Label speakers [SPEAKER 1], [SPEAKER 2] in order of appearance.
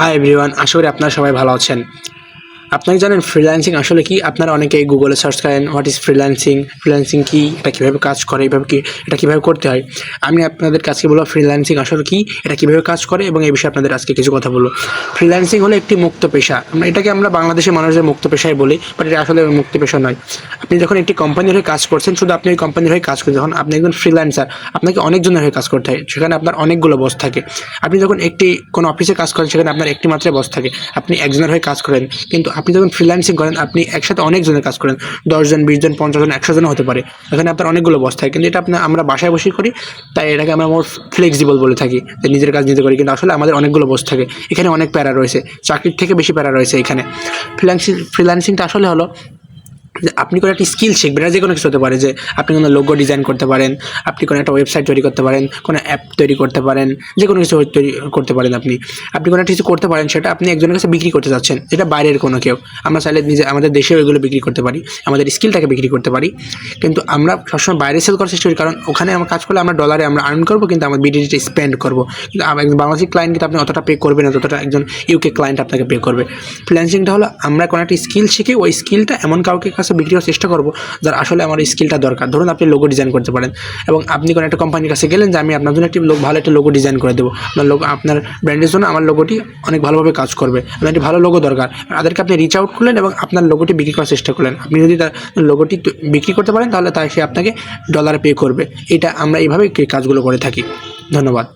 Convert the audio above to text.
[SPEAKER 1] Hi everyone আশা করি আপনারা সবাই ভালো আছেন। আপনারা জানেন ফ্রিল্যান্সিং আসলে কি? আপনারা অনেকেই গুগলে সার্চ করেন হোয়াট ইজ ফ্রিল্যান্সিং ফ্রিল্যান্সিং কি? এটা কীভাবে কাজ করে? এইভাবে কি এটা কীভাবে করতে হয়? আমি আপনাদের কাছে বলব ফ্রিল্যান্সিং আসলে কি? এটা কীভাবে কাজ করে? এবং এই বিষয়ে আপনাদের আজকে কিছু কথা বলব। ফ্রিল্যান্সিং হলো একটি মুক্ত পেশা। এটাকে আমরা বাংলাদেশের মানুষের মুক্ত পেশায় বলি বাট এটা আসলে মুক্ত পেশা নয়। আপনি যখন একটি কোম্পানির হয়ে কাজ করছেন, শুধু আপনি ওই কোম্পানির হয়ে কাজ করছেন, যখন আপনি একজন ফ্রিল্যান্সার আপনাকে অনেকজনের হয়ে কাজ করতে হয়। সেখানে আপনার অনেকগুলো বস থাকে। আপনি যখন একটি কোনো অফিসে কাজ করেন, সেখানে আপনার একটি মাত্র বস থাকে। আপনি একজনের হয়ে কাজ করেন, কিন্তু আপনি যখন ফ্রিল্যান্সিং করেন, আপনি একসাথে অনেকজনের কাজ করেন, দশজন, বিশজন পঞ্চাশ জন একশো জন হতে পারে। এখানে আপনার অনেকগুলো বস থাকে, কিন্তু এটা আপনার আমরা বাসায় বসেই করি, তাই এটাকে আমরা মোর ফ্লেক্সিবল বলে থাকি, যে নিজের কাজ নিতে করি, কিন্তু আসলে আমাদের অনেকগুলো বস থাকে। এখানে অনেক প্যারা রয়েছে, চাকরির থেকে বেশি প্যারা রয়েছে এখানে। ফ্রিল্যান্সিং ফ্রিল্যান্সিংটা আসলে হলো আপনি কোনো একটা স্কিল শিখবেন যে কোনো কিছু হতে পারে, যে আপনি কোনো লোগো ডিজাইন করতে পারেন, আপনি কোনো একটা ওয়েবসাইট তৈরি করতে পারেন, কোনো অ্যাপ তৈরি করতে পারেন, যে কোনো কিছু তৈরি করতে পারেন আপনি। আপনি কোনো একটা কিছু করতে পারেন, সেটা আপনি একজনের কাছে বিক্রি করতে যাচ্ছেন, এটা বাইরের কোনো কেউ। আমরা চাইলে নিজে, আমাদের দেশেও এগুলো বিক্রি করতে পারি, আমাদের স্কিলটাকে বিক্রি করতে পারি। কিন্তু আমরা সবসময় বাইরে সেল করার চেষ্টা করি, কারণ ওখানে আমরা কাজ করলে আমরা ডলারে আমরা আর্ন করব, কিন্তু আমার বিডিটা স্পেন্ড করব। কিন্তু একজন বাংলাদেশি ক্লায়েন্ট কিন্তু আপনি অতটা পে করবেন না, যতটা একজন ইউকে ক্লায়েন্ট আপনাকে পে করবে। ফ্রিল্যান্সিংটা হলো আমরা কোনো একটা স্কিল শিখে, ওই স্কিলটা এমন কাউকে কাছে বিক্রি করার চেষ্টা করব, যার আসলে আমার স্কিলটা দরকার। ধরুন আপনি লোগো ডিজাইন করতে পারেন, এবং আপনি কোনো একটা কোম্পানির কাছে গেলেন যে, আমি আপনার জন্য একটি ভালো একটা লোগো ডিজাইন করে দেবো। আপনার লোগো আপনার ব্র্যান্ডের জন্য আমার লোগোটি অনেক ভালোভাবে কাজ করবে। আপনার একটি ভালো লোগো দরকার। তাদেরকে আপনি রিচ আউট করলেন এবং আপনার লোগোটি বিক্রি করার চেষ্টা করলেন। আপনি যদি তার লোগোটি বিক্রি করতে পারেন, তাহলে তাই সে আপনাকে ডলার পে করবে। এটা আমরা এইভাবে কাজগুলো করে থাকি। ধন্যবাদ।